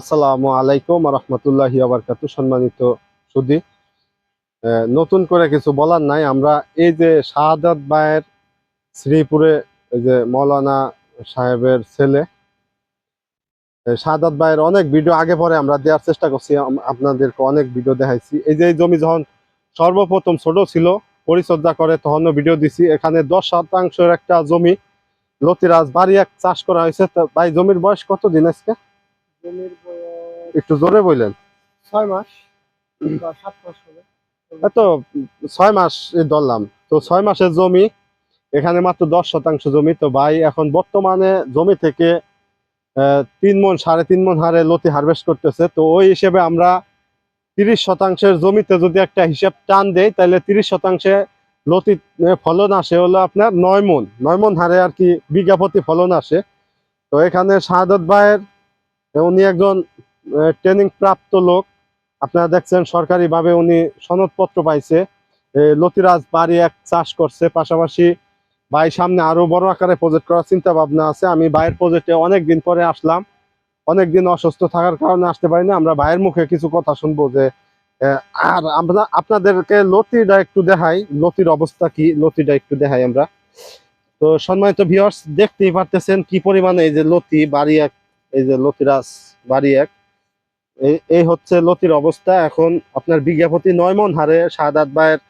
আসসালামু আলাইকুম রহমতুল্লাহি আবরকাত সম্মানিত সুদী নতুন করে কিছু বলার নাই, আমরা এই যে শাহাদাত ভাইয়ের শ্রীপুরে যে মৌলানা সাহেবের ছেলে শাহাদাত ভাইয়ের অনেক ভিডিও আগে পরে আমরা দেওয়ার চেষ্টা করছি আপনাদেরকে অনেক ভিডিও দেখাইছি। এই যে জমি যখন সর্বপ্রথম ছোট ছিল, পরিচর্যা করে তখনও ভিডিও দিছি, এখানে দশ শতাংশের একটা জমি লতিরাজ বাড়ি এক চাষ করা হয়েছে। ভাই, জমির বয়স কত দিন আজকে? জমির একটু জোরে বললেন ছয় মাস বা সাত মাস হবে। এত ছয় মাস ধরলাম। তো ছয় মাসের জমি এখানে মাত্র দশ শতাংশ জমি। তো ভাই এখন বর্তমানে জমি থেকে তিন মন সাড়ে তিন মন হারে লতি হারভেস্ট করতেছে। তো ওই হিসেবে আমরা তিরিশ শতাংশের জমিতে যদি একটা হিসাব টান দেই তাহলে তিরিশ শতাংশে লতি ফলন আসে হলো আপনার নয় মন। নয় মন হারে আর কি প্রতি ফলন আসে। তো এখানে শাহাদত ভাইয়ের উনি একজন ট্রেনিং প্রাপ্ত লোক। আপনারা দেখছেন সরকারিভাবে উনি সনদপত্র পাইছে। লতিরাজ বাড়ি এক চাষ করছে। পাশাপাশি ভাই সামনে আরও বড় আকারে প্রজেক্ট করার চিন্তা ভাবনা আছে। আমি ভাইয়ের প্রজেক্টে অনেক দিন পরে আসলাম। অনেক দিন অসুস্থ থাকার কারণে আসতে পারি না আমরা ভাইয়ের মুখে কিছু কথা শুনব যে আর আমরা, আপনাদেরকে লতিটা একটু দেখাই। লতির অবস্থা কি? লতিটা একটু দেখাই আমরা। তো সম্মানিত ভিউয়ার্স দেখতেই পারতেছেন কি পরিমাণে এই যে লতি, বাড়ি এক এই যে লতিরাজ বাড়ি এক, এই হচ্ছে লতির অবস্থা। এখন আপনার বিঘা প্রতি নয় মন হারে শাহাদাত ভাইয়ের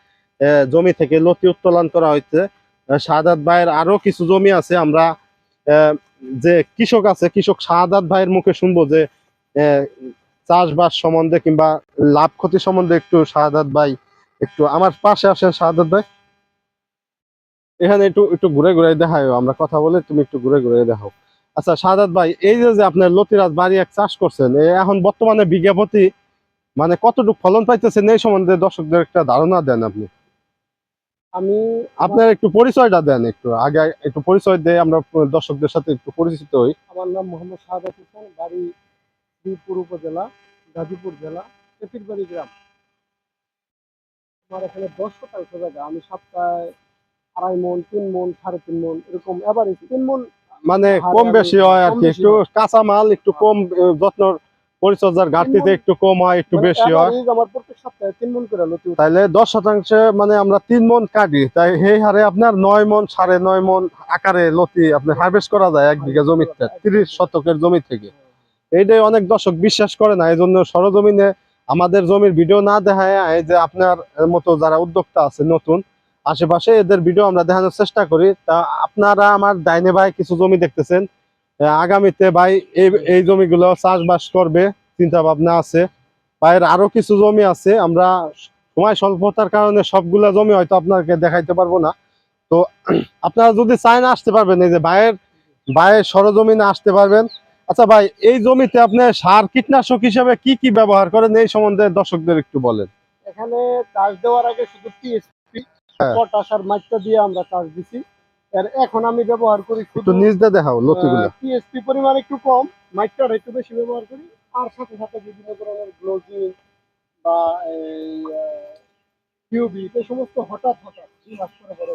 জমি থেকে লতি উত্তোলন করা হয়েছে। শাহাদাত ভাইয়ের আরও কিছু জমি আছে, আমরা যে কৃষক আছে, কৃষক শাহাদাত ভাইয়ের মুখে শুনব যে চাষবাস সম্বন্ধে কিংবা লাভ ক্ষতি সম্বন্ধে একটু শাহাদাত ভাই, একটু আমার পাশে আসেন শাহাদাত ভাই। এখানে একটু একটু ঘুরে ঘুরে দেখাও আমরা কথা বলে তুমি একটু ঘুরে ঘুরে দেখাও। আচ্ছা সাদাত ভাই এই যে আপনার লতিরাজ বাড়ি এক চাষ করছেন এখন বর্তমানে প্রতি মানে কতটুকু ফলন পাইতেছেন এই সম্বন্ধে দর্শকদের একটা ধারণা দেন আপনি। আমি আপনার একটু পরিচয়টা দেন একটু আগে একটু পরিচয় দিয়ে আমরা দর্শকদের সাথে একটু পরিচিত হই। আমার নাম মোহাম্মদ শাহাদাত হোসেন বাড়ি শ্রীপুর উপজেলা গাজীপুর জেলা তেপিরবাড়ি গ্রাম। আমার এখানে দশ শতাংশ জায়গা আমি সপ্তাহে আড়াই মন তিন মন সাড়ে তিন মন এরকম এভারেজ তিন মন মানে কম বেশি হয় আর কি। একটু কাঁচা মাল একটু কম যত্ন পরিচর্যার ঘাটতিতে একটু কম হয় একটু মানে বেশি হয়। তাইলে দশ শতাংশে মানে আমরা তিন মন কাটি। তাই সেই হারে আপনার নয় মন সাড়ে নয় মন আকারে লতি আপনি হারভেস্ট করা যায় এক বিঘা জমিতে তিরিশ শতকের জমি থেকে। এইটাই অনেক দর্শক বিশ্বাস করে না এই জন্য সরজমিনে আমাদের জমির ভিডিও না দেখায় এই যে আপনার মতো যারা উদ্যোক্তা আছে নতুন আশেপাশে এদের ভিডিও আমরা দেখানোর চেষ্টা করি। তা আপনারা আমার ডাইনে ভাই কিছু জমি দেখতেছেন। আগামীতে ভাই এই এই জমিগুলো চাষবাস করবে চিন্তা ভাবনা আছে। ভাইয়ের আরও কিছু জমি আছে, আমরা সময় স্বল্পতার কারণে সবগুলা জমি হয়তো আপনাকে দেখাইতে পারব না। তো আপনারা যদি চায় না আসতে পারবেন, এই যে ভাইয়ের ভাইয়ের সরজমিনে আসতে পারবেন। আচ্ছা ভাই, এই জমিতে আপনি সার কীটনাশক হিসেবে কি কি ব্যবহার করেন? এই সম্বন্ধে দর্শকদের একটু বলেন। এখানে চাষ দেওয়ার আগে শুধু। পটাশ মাইটটা দিয়ে আমরা চাষ দিছি। আর এখন আমি ব্যবহার করি একটু শুধু নিজ দিয়ে দেখাও লতিগুলো। টিএসপি পরিমাণ একটু কম একটু বেশি ব্যবহার করি। আর সাথে সাথে বিভিন্ন ধরনের গ্লোজিং বা এই কিউবি এই সমস্ত হঠাৎ হঠাৎ দুই মাস পরে পরে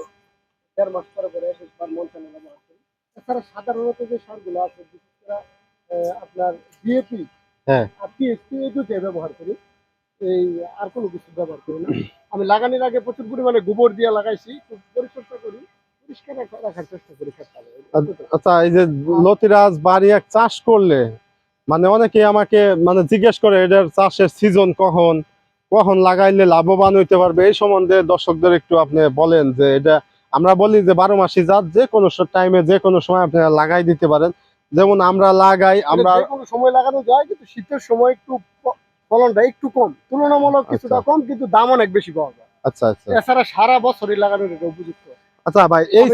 দেড় মাস পরে পরে শেষবার মনসানে ব্যবহার করি। এছাড়া সাধারণত যে সারগুলো আছে বিশেষ করে আহ, আপনার ডিএপি হ্যাঁ। আর এই দুটোই ব্যবহার করি। এই আর কোনো কিছু ব্যবহার করি না। আমি লাগানোর আগে প্রচুর পরিমাণে গোবর দিয়ে লাগাইছি খুব পরিচর্যা করি পরিষ্কার রাখার চেষ্টা করি আচ্ছা এই যে লতিরাজ বাড়ি এক চাষ করলে মানে অনেকে আমাকে মানে জিজ্ঞেস করে এটার চাষের সিজন কখন কখন লাগাইলে লাভবান হইতে পারবে? এই সম্বন্ধে দর্শকদের একটু আপনি বলেন যে এটা আমরা বলি যে বারো মাসি জাত যে কোনো টাইমে যে কোনো সময় আপনারা লাগাই দিতে পারেন। যেমন আমরা লাগাই আমরা আমরা সময় লাগানো যায় কিন্তু শীতের সময় একটু ফলনটা একটু কম তুলনামূলক কিছুটা আচ্ছা। কম কিন্তু দাম অনেক বেশি পাওয়া যায়। আচ্ছা আচ্ছা। এছাড়া সারা বছরই লাগানোর এটা উপযুক্ত। আচ্ছা ভাই এই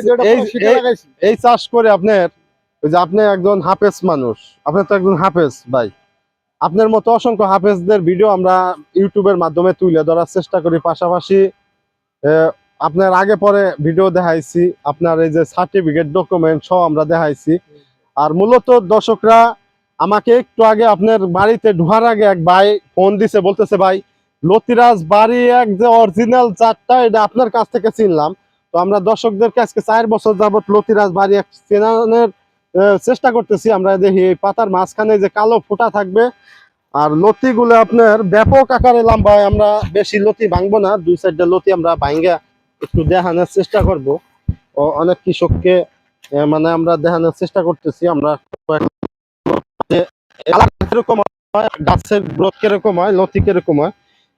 এই চাষ করে আপনার ওই যে আপনি একজন হাফেজ মানুষ আপনি তো একজন হাফেজ ভাই। আপনার মতো অসংখ্য হাফেজদের ভিডিও আমরা ইউটিউবের মাধ্যমে তুলে ধরার চেষ্টা করি। পাশাপাশি আপনার আগে পরে ভিডিও দেখাইছি আপনার এই যে সার্টিফিকেট ডকুমেন্ট সহ আমরা দেখাইছি। আর মূলত দর্শকরা আমাকে একটু আগে আপনার বাড়িতে ঢোকার আগে এক ভাই ফোন দিছে, বলতেছে, ভাই, লতিরাজ বাড়ি এক যে অরিজিনাল চারটা, এটা আপনার কাছ থেকে চিনলাম। তো আমরা দর্শকদেরকে আজকে চার বছর যাবত লতিরাজ বাড়ি এক চেনানোর চেষ্টা করতেছি। আমরা দেখি এই পাতার মাঝখানে যে কালো ফোঁটা থাকবে। আর লতিগুলো আপনার ব্যাপক আকারে লম্বা। আমরা বেশি লতি ভাঙবো না। দুই সাইডটা লতি আমরা ভাঙ্গা একটু দেখানোর চেষ্টা করব। অনেক কৃষককে মানে আমরা দেখানোর চেষ্টা করতেছি। আমরা কালার কীরকম হয় গাছের গ্রোথ কীরকম হয় লতি কীরকম হয়।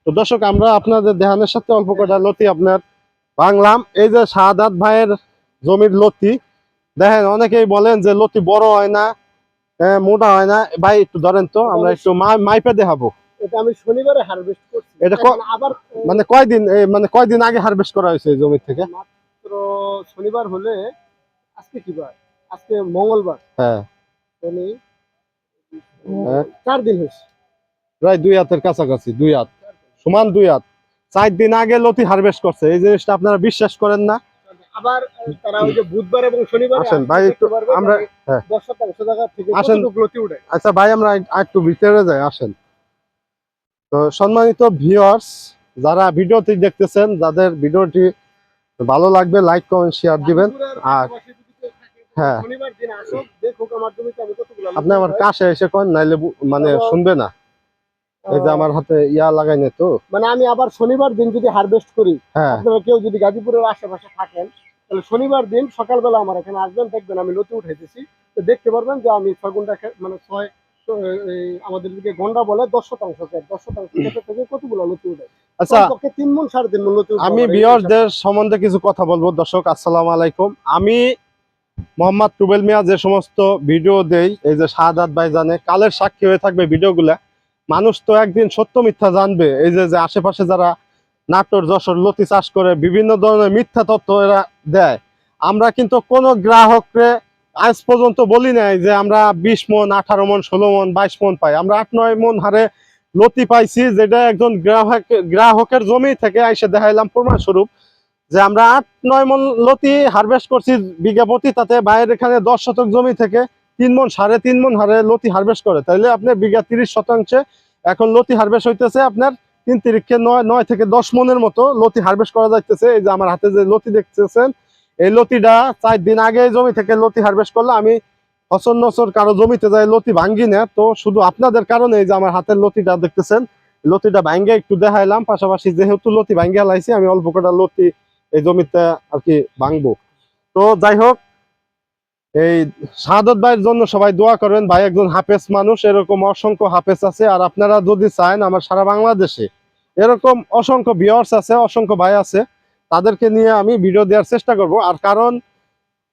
তো দর্শক আমরা আপনাদের দেহানের সাথে অল্প কটা লতি আপনার বাংলাম এই যে শাহাদাত ভাইয়ের জমির লতি দেখেন অনেকেই বলেন যে লতি বড় হয় না মোটা হয় না। ভাই একটু ধরেন তো আমরা একটু মাইপে দেখাবো। এটা আমি শনিবারে হারভেস্ট করছি। এটা আবার মানে কয়দিন মানে কয়দিন আগে হারভেস্ট করা হয়েছে এই জমি থেকে? মাত্র শনিবার হলে আজকে কি বার? আজকে মঙ্গলবার। হ্যাঁ। হ্যাঁ। চার দিন হয়েছে প্রায় দুই হাতের কাছাকাছি দুই হাত। সমান দুই হাত। চার দিন আগে লতি হারভেস্ট করছে। এই জিনিসটা আপনারা বিশ্বাস করেন না। আবার তারা ওই যে বুধবার এবং শনিবার আসেন ভাই একটু আমরা হ্যাঁ। আসেন। আচ্ছা ভাই আমরা এক- একটু ভিতরে যাই আসেন। তো সম্মানিত ভিউয়ার্স যারা ভিডিওটি দেখতেছেন যাদের ভিডিওটি ভালো লাগবে লাইক কমেন্ট শেয়ার দিবেন। আর হ্যাঁ। আপনি আমার কাছে এসে কোন নাইলে মানে শুনবে না। এই যে আমার হাতে ইয়া লাগাই না তো। মানে আমি আবার শনিবার দিন যদি হারভেস্ট করি হ্যাঁ। আপনারা কেউ যদি গাজীপুরের আশেপাশে থাকেন তাহলে শনিবার দিন সকালবেলা আমার এখানে আসবেন দেখবেন আমি লতি উঠাইতেছি। তো দেখতে পারবেন যে আমি ছয় ঘণ্টা মানে ছয় আমাদের দিকে গন্ডা বলে দশ শতাংশ দশ শতাংশ থেকে কতগুলো লতি উঠে? আচ্ছা তিন মন সাড়ে তিন মন লতি আমি এই সম্বন্ধে কিছু কথা বলব। দর্শক আসসালাম আলাইকুম। আমি মোহাম্মদ টুবেল মিয়া যে সমস্ত ভিডিও দেই, এই যে শাহাদাত ভাই জানে, কালের সাক্ষী হয়ে থাকবে ভিডিওগুলা, মানুষ তো একদিন সত্য মিথ্যা জানবে। এই যে যে আশেপাশে যারা নাটোর, যশোর, লতি চাষ করে বিভিন্ন ধরনের মিথ্যা তথ্য এরা দেয়, আমরা কিন্তু কোনো গ্রাহককে আজ পর্যন্ত বলি নাই যে আমরা বিশ মন, আঠারো মন, ষোলো মন, বাইশ মন পাই। আমরা আট, নয় মন হারে লতি পাইছি, যেটা একজন গ্রাহক, গ্রাহকের জমি থেকে এসে দেখাইলাম প্রমাণ স্বরূপ যে আমরা আট, নয় মন লতি হারভেস্ট করছি বিঘা প্রতি, তাতে বাইরের এখানে দশ শতক জমি থেকে তিন মন, সাড়ে তিন মন হারে লতি হারভেস্ট করে। তাইলে আপনি বিঘা তিরিশ শতাংশে এখন লতি হারভেস্ট হইতেছে আপনার তিন তিরিখে নয় নয় থেকে দশ মনের মতো লতি হারভেস্ট করা যাইতেছে। এই যে আমার হাতে যে লতি দেখতেছেন, এই লতিটা চার দিন আগে জমি থেকে লতি হারভেস্ট করলে আমি হসন নসর কারও জমিতে যাই লতি ভাঙ্গি না। তো শুধু আপনাদের কারণে এই যে আমার হাতের লতিটা দেখতেছেন, লতিটা ভাঙ্গে একটু দেখাইলাম। পাশাপাশি যেহেতু লতি ভাঙ্গে লাইছি, আমি অল্প কটা লতি এই জমিতে আর কি ভাঙবো। তো যাই হোক এই শাহাদত ভাইয়ের জন্য সবাই দোয়া করবেন ভাই একজন হাফেজ মানুষ, এরকম অসংখ্য হাফেজ আছে, আর আপনারা যদি চান আমার সারা বাংলাদেশে, এরকম অসংখ্য ভিউয়ার্স আছে, অসংখ্য ভাই আছে, তাদেরকে নিয়ে আমি ভিডিও দেওয়ার চেষ্টা করব। আর কারণ,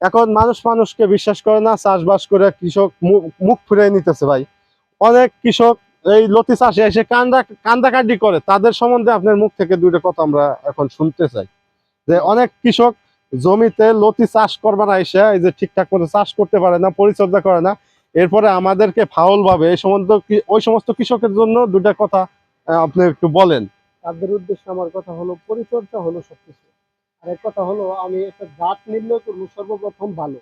এখন মানুষ মানুষকে বিশ্বাস করে না, চাষবাস করে কৃষক মুখ ফিরিয়ে নিতেছে ভাই। অনেক কৃষক এই লতি চাষে এসে কান্দা কান্দাকাটি করে, তাদের সম্বন্ধে আপনার মুখ থেকে দুইটা কথা আমরা এখন শুনতে চাই। যে অনেক কৃষক জমিতে লতি চাষ করবার এসে, এই যে ঠিকঠাক মতো চাষ করতে পারে না, পরিচর্যা করে না। এরপরে আমাদেরকে ফাউল ভাবে এই সমস্ত ওই সমস্ত কৃষকের জন্য দুটা কথা আপনি একটু বলেন। তাদের উদ্দেশ্যে আমার কথা হলো, পরিচর্যা হলো সবকিছু। আর এক কথা হলো, আমি একটা জাত নির্ণয় করব, সর্বপ্রথম ভালো।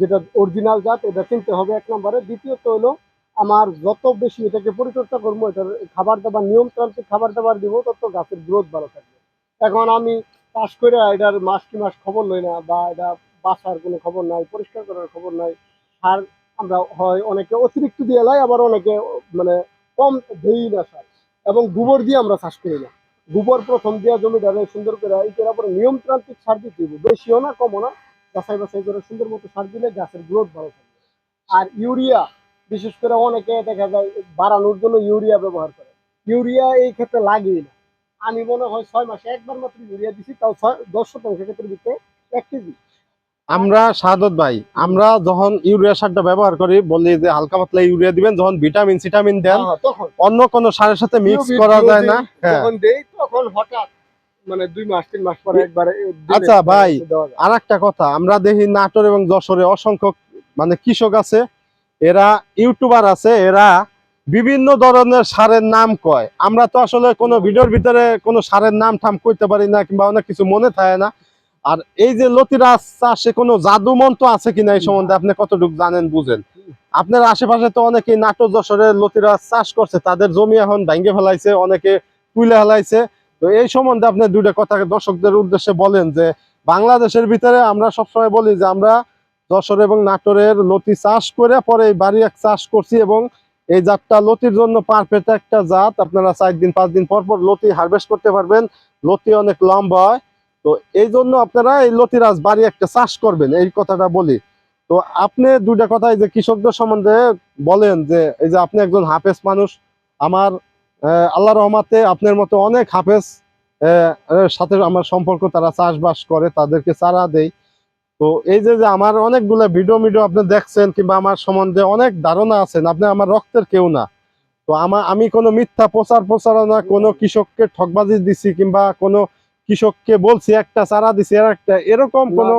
যেটা অরিজিনাল জাত, এটা চিনতে হবে এক নম্বরে। দ্বিতীয়ত হলো, আমার যত বেশি এটাকে পরিচর্যা করব, এটার খাবার দাবার, নিয়মতান্ত্রিক খাবার দাবার দিব, তত গাছের গ্রোথ ভালো থাকবে। এখন আমি চাষ করে এটার মাস কি মাস খবর লই না বা এটা বাসার কোনো খবর নাই, পরিষ্কার করার খবর নাই। সার আমরা হয় অনেকে অতিরিক্ত দিয়ে লাই, আবার অনেকে মানে কম দেই না সার। এবং গোবর দিয়ে আমরা চাষ করি না। গোবর প্রথম দিয়া জমিটারে সুন্দর করে এই করার পরে নিয়মতান্ত্রিক সার দিতে দিব বেশিও না, কমও না। বাছাই বাছাই করে সুন্দর মতো সার দিলে গাছের গ্রোথ ভালো থাকবে। আর ইউরিয়া, বিশেষ করে অনেকে দেখা যায় বাড়ানোর জন্য ইউরিয়া ব্যবহার করে। ইউরিয়া এই ক্ষেত্রে লাগেই না। আমি মনে হয় ছয় মাসে একবার মাত্র ইউরিয়া দিছি তাও দশ শতাংশ ক্ষেত্রের ভিতরে এক কেজি। আমরা শাহাদত ভাই আমরা যখন ইউরিয়া সারটা ব্যবহার করি বলি যে হালকা পাতলা ইউরিয়া দিবেন যখন ভিটামিন সিটামিন দেন হ্যাঁ, অন্য কোনো সারের সাথে মিক্স করা যায় না হ্যাঁ। যখন দেই তখন হঠাৎ মানে দুই মাস তিন মাস পরে একবার আচ্ছা, ভাই। আর একটা কথা আমরা দেখি নাটোর এবং যশোরে অসংখ্য মানে কৃষক আছে এরা ইউটিউবার আছে এরা বিভিন্ন ধরনের সারের নাম কয়। আমরা তো আসলে কোনো ভিডিওর ভিতরে কোনো সারের নাম ঠাম করতে পারি না কিংবা অনেক কিছু মনে থাকে না। আর এই যে লতিরাজ চাষে কোনো জাদু মন্ত্র আছে কিনা এই সম্বন্ধে আপনি কতটুকু জানেন, বুঝেন? আপনার আশেপাশে তো অনেকেই নাটোর যশোরে লতিরাজ চাষ করছে, তাদের জমি এখন ভেঙে ফেলাইছে, অনেকে তুলে ফেলাইছে। তো এই সম্বন্ধে আপনি দুইটা কথা দর্শকদের উদ্দেশ্যে বলেন যে, বাংলাদেশের ভিতরে আমরা সবসময় বলি যে, আমরা যশোর এবং নাটোরের লতি চাষ করে পরে বাড়ি এক চাষ করছি এবং এই জাতটা লতির জন্য পারফেক্ট একটা জাত। আপনারা চার দিন, পাঁচ দিন পর পর লতি হারভেস্ট করতে পারবেন। লতি অনেক লম্বা হয়। তো এই জন্য আপনারা এই লতিরাজ বাড়ি একটা চাষ করবেন, এই কথাটা বলি। তো আপনি দুইটা কথা যে কৃষকদের সম্বন্ধে বলেন যে, এই যে আপনি একজন হাফেজ মানুষ, আমার আল্লাহ রহমাতে আপনার মতো অনেক হাফেজ সাথে আমার সম্পর্ক, তারা চাষবাস করে, তাদেরকে চারা দেই তো এই যে যে আমার অনেকগুলো ভিডিও ভিডিও আপনি দেখছেন কিংবা আমার সম্বন্ধে অনেক ধারণা আছেন আপনি আমার রক্তের কেউ না। তো আমার আমি কোনো মিথ্যা প্রচার প্রচারণা কোনো কৃষককে ঠকবাজি দিছি কিংবা কোনো কৃষককে বলছি একটা চারা দিছি আর একটা এরকম কোনো।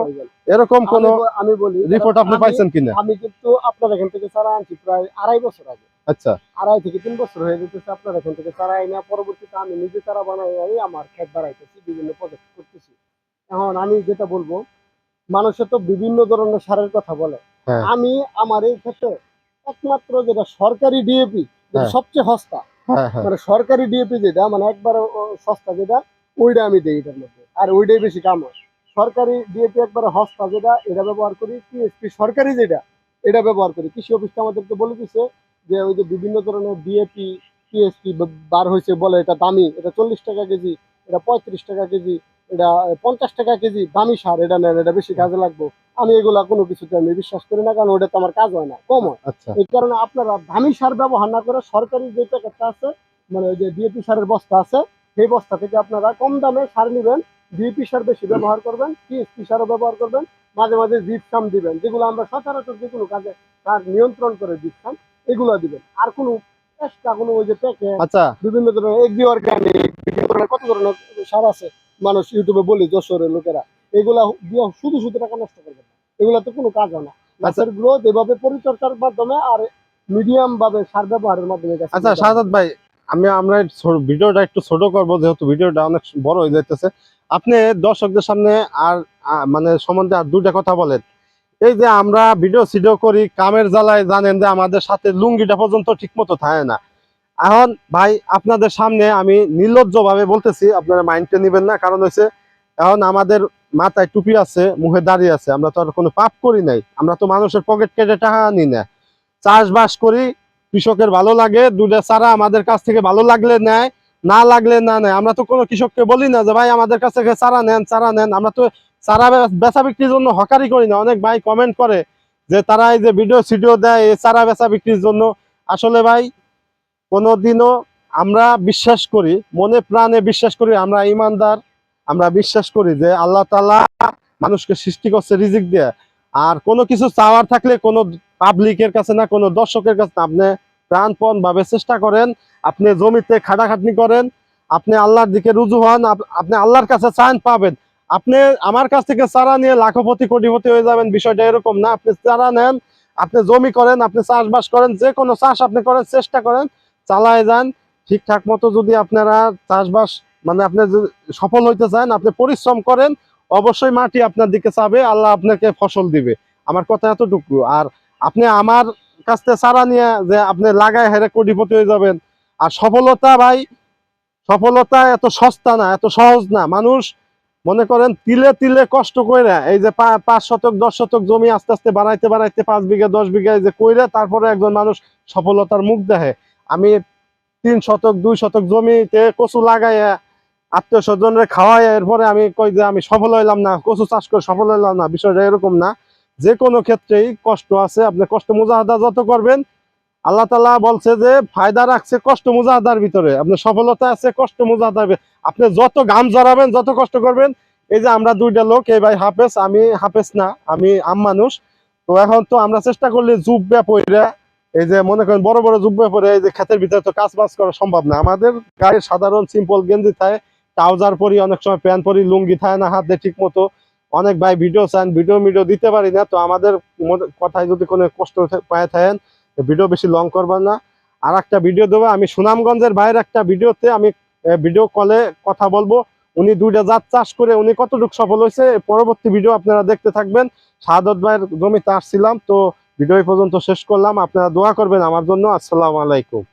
এরকম কোনো আমি বলি রিপোর্ট আপনি পাইছেন কিনা? আমি কিন্তু আপনার এখান থেকে চারা আনছি প্রায় আড়াই বছর আগে। আচ্ছা। আড়াই থেকে তিন বছর হয়ে যেতেছে আপনার এখান থেকে চারা আইনা পরবর্তীতে আমি নিজে চারা বানাই আমি আমার ক্ষেত বাড়াইতেছি বিভিন্ন প্রজেক্ট করতেছি। এখন আমি যেটা বলব মানুষে তো বিভিন্ন ধরনের সারের কথা বলে। হ্যাঁ। আমি আমার এই ক্ষেত্রে একমাত্র যেটা সরকারি ডিএপি হ্যাঁ। সবচেয়ে সস্তা হ্যাঁ মানে সরকারি ডিএপি যেটা মানে একবার সস্তা যেটা ওইটা আমি দিই এটার মধ্যে। আর ওইটাই বেশি কাম হয়। সরকারি ডিএপি একবারে সস্তা যেটা এটা ব্যবহার করি টিএসপি সরকারি যেটা এটা ব্যবহার করি। কৃষি অফিসটা আমাদেরকে বলে দিছে যে ওই যে বিভিন্ন ধরনের ডিএপি টিএসপি বার হয়েছে বলে এটা দামি এটা চল্লিশ টাকা কেজি এটা পঁয়ত্রিশ টাকা কেজি এটা পঞ্চাশ টাকা কেজি দামি সার এটা নেন এটা বেশি কাজে লাগবে। আমি এগুলা কোনো কিছুতে আমি বিশ্বাস করি না কারণ ওটা তো আমার কাজ হয় না কম হয়। আচ্ছা। এই কারণে আপনারা দামি সার ব্যবহার না করে সরকারি যে প্যাকেটটা আছে মানে ওই যে ডিএপি সারের বস্তা আছে সেই বস্তা থেকে আপনারা কম দামে সার নেবেন ডিএপি সার বেশি ব্যবহার করবেন টিএসপি সারও ব্যবহার করবেন মাঝে মাঝে জিপসাম দিবেন যেগুলো আমরা সচরাচর যে কোনো কাজে সার নিয়ন্ত্রণ করে জিপসাম এগুলো দিবেন। আর কোনো এক্সট্রা কোনো ওই যে প্যাকেট আচ্ছা। বিভিন্ন ধরনের এগ্রি অর্গানিক বিভিন্ন ধরনের কত ধরনের সার আছে মানুষ ইউটিউবে বলি যশোরের লোকেরা এগুলা দিয়ে শুধু শুধু টাকা নষ্ট করবে এগুলা তো কোনো কাজ হয় না। গাছের গ্রোথ এভাবে পরিচর্যার মাধ্যমে আর মিডিয়াম ভাবে সার ব্যবহারের মাধ্যমে আচ্ছা growth ভাই আমি আমরা ভিডিওটা একটু ছোট করব যেহেতু ভিডিওটা অনেক বড় হয়ে যাইতেছে। আপনি দর্শকদের সামনে আর মানে সম্বন্ধে আর দুইটা কথা বলেন। এই যে আমরা ভিডিও সিডিও করি কামের জ্বালায় জানেন যে আমাদের সাথে লুঙ্গিটা পর্যন্ত ঠিক মতো থাকে না। এখন ভাই, আপনাদের সামনে আমি নির্লজ্জ ভাবে বলতেছি, আপনারা মাইন্ডে নেবেন না, কারণ হচ্ছে এখন আমাদের মাথায় টুপি আছে, মুখে দাঁড়িয়ে আছে, আমরা তো আর কোনো পাপ করি নাই, আমরা তো মানুষের পকেট কেটে টাকা আনি না। চাষবাস করি, কৃষকের ভালো লাগে দুটা চারা আমাদের কাছ থেকে ভালো লাগলে নেয়, না লাগলে না নেয়। আমরা তো কোনো কৃষককে বলি না যে, ভাই, আমাদের কাছ থেকে চারা নেন চারা নেন। আমরা তো চারা বেচা বিক্রির জন্য হকারি করি না। অনেক ভাই কমেন্ট করে যে, তারা এই যে ভিডিও সিডিও দেয়, এই চারা বেচা বিক্রির জন্য। আসলে ভাই কোনোদিনও আমরা বিশ্বাস করি, মনে প্রাণে বিশ্বাস করি, আমরা ইমানদার, আমরা বিশ্বাস করি যে আল্লাহ তালা মানুষকে সৃষ্টি করছে রিজিক দিয়ে। আর কোনো কিছু চাওয়ার থাকলে কোনো পাবলিকের কাছে না, কোনো দর্শকের কাছে না। আপনি প্রাণপণ ভাবে চেষ্টা করেন, আপনি জমিতে খাটাখাটনি করেন, আপনি আল্লাহর দিকে রুজু হন, আপ- আপনি আল্লাহর কাছে চান পাবেন। আপনি আমার কাছ থেকে চারা নিয়ে লাখপতি, কোটিপতি হয়ে যাবেন, বিষয়টা এরকম না। আপনি চারা নেন, আপনি জমি করেন, আপনি চাষবাস করেন যে কোনো চাষ আপনি করেন চেষ্টা করেন চালায় যান, ঠিকঠাক মতো যদি আপনারা চাষবাস মানে আপনি সফল হইতে চান, আপনি পরিশ্রম করেন, অবশ্যই মাটি আপনার দিকে চাবে, আল্লাহ আপনাকে ফসল দিবে। আমার কথা এতটুকু। আর আপনি আমার কাছ থেকে চারা নিয়ে যে আপনি লাগায় হেরে কোটিপতি হয়ে যাবেন। আর সফলতা ভাই, সফলতা এত সস্তা না, এত সহজ না। মানুষ মনে করেন তিলে তিলে কষ্ট করে এই যে পাঁচ শতক, দশ শতক জমি আস্তে আস্তে বানাইতে বানাইতে পাঁচ বিঘা, দশ বিঘা এই যে কইরে, তারপরে একজন মানুষ সফলতার মুখ দেখে। আমি তিন শতক, দুই শতক জমিতে কচু লাগাইয়া আত্মীয় স্বজনরে খাওয়াই এরপরে আমি কই যে আমি সফল হইলাম না, কচু চাষ করে সফল হইলাম না, বিষয়টা এরকম না। যে কোনো ক্ষেত্রেই কষ্ট আছে, আপনি কষ্ট মুজাহাদা যত করবেন, আল্লাহ তালা বলছে যে ফায়দা রাখছে কষ্ট মুজাহাদার ভিতরে। আপনার সফলতা আছে, কষ্ট মুজাহাদার আপনি যত ঘাম জড়াবেন যত কষ্ট করবেন, এই যে আমরা দুইটা লোক, এই ভাই হাফেজ, আমি হাফেজ না, আমি আম মানুষ। তো এখন তো আমরা চেষ্টা করলে জুব্বা পইরা এই যে মনে করেন বড় বড় জুব্বা পরে এই যে ক্ষেতের ভিতরে তো কাজ বাজ করা সম্ভব না। আমাদের গায়ে সাধারণ সিম্পল গেঞ্জি থাকে ট্রাউজার পরি, অনেক সময় প্যান্ট পরি, লুঙ্গি থাকে না হাত ঠিক মতো। অনেক ভাই ভিডিও চান ভিডিও ভিডিও দিতে পারি না, তো আমাদের কথায় যদি কোনো কষ্ট পায় থাকেন ভিডিও বেশি লং করবেন না। আর একটা ভিডিও দেবো, আমি সুনামগঞ্জের বাইরের একটা ভিডিওতে আমি ভিডিও কলে কথা বলব। উনি দুইটা জাত চাষ করে উনি কতটুকু সফল হয়েছে পরবর্তী ভিডিও আপনারা দেখতে থাকবেন। শাহাদত ভাইয়ের জমিতে আসছিলাম, তো ভিডিও পর্যন্ত শেষ করলাম। আপনারা দোয়া করবেন আমার জন্য। আসসালামু আলাইকুম।